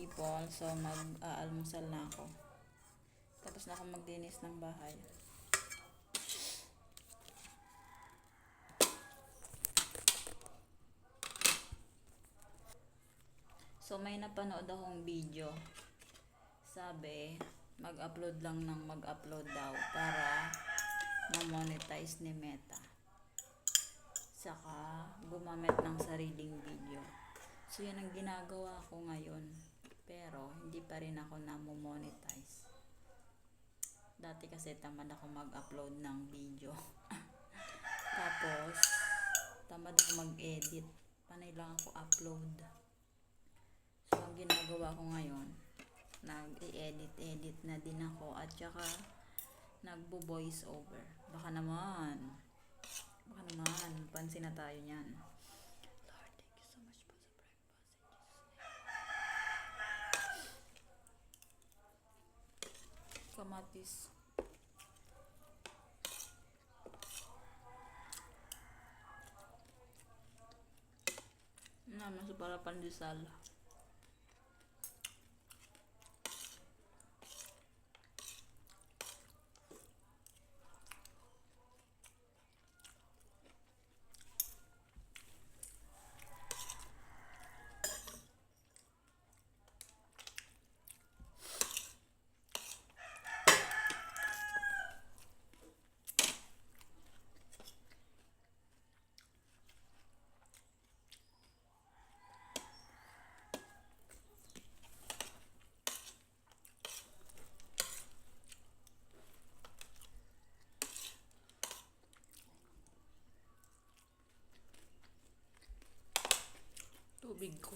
people. So mag-aalmusal na ako. Tapos na ako maglinis ng bahay. So may napanood akong video. Sabi, mag-upload lang ng mag-upload daw para ma-monetize ni Meta. Saka gumamit ng sariling video. So yan ang ginagawa ko ngayon. Pero hindi pa rin ako na-monetize. Dati kasi tamad ako mag-upload ng video. Tapos, tamad ako mag-edit. Panay lang ako upload. So, ang ginagawa ko ngayon, nag-i-edit-edit na din ako at saka nagbo-voice over. Baka naman, baka naman, pansin na tayo niyan. otomatis. Nah masuk balapan di salah. Tubig ko.